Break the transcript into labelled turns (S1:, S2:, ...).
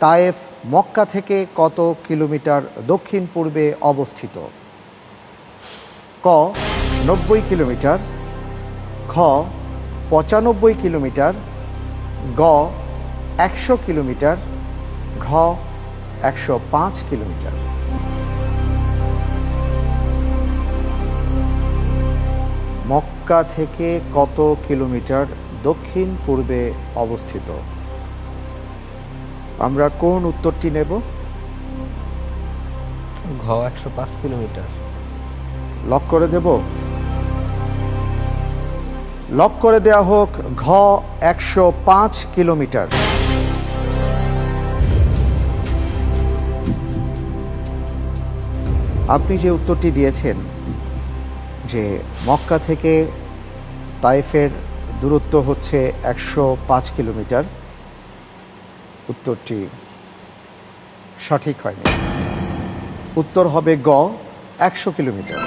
S1: তায়েফ মক্কা থেকে কত কিলোমিটার দক্ষিণ পূর্বে অবস্থিত? ক, নব্বই কিলোমিটার। খ, পঁচানব্বই কিলোমিটার। গ, একশো কিলোমিটার। ঘ, একশো পাঁচ কিলোমিটার। মক্কা থেকে কত কিলোমিটার দক্ষিণ পূর্বে অবস্থিত? আমরা কোন উত্তরটি নেব?
S2: ঘ একশো পাঁচ কিলোমিটার।
S1: লক করে দেব? লক করে দেয়া হোক ঘ একশো পাঁচ কিলোমিটার। আপনি যে উত্তরটি দিয়েছেন যে মক্কা থেকে তাইফের দূরত্ব হচ্ছে একশো পাঁচ কিলোমিটার উত্তরটি সঠিক হয়নি। উত্তর হবে গ একশো কিলোমিটার।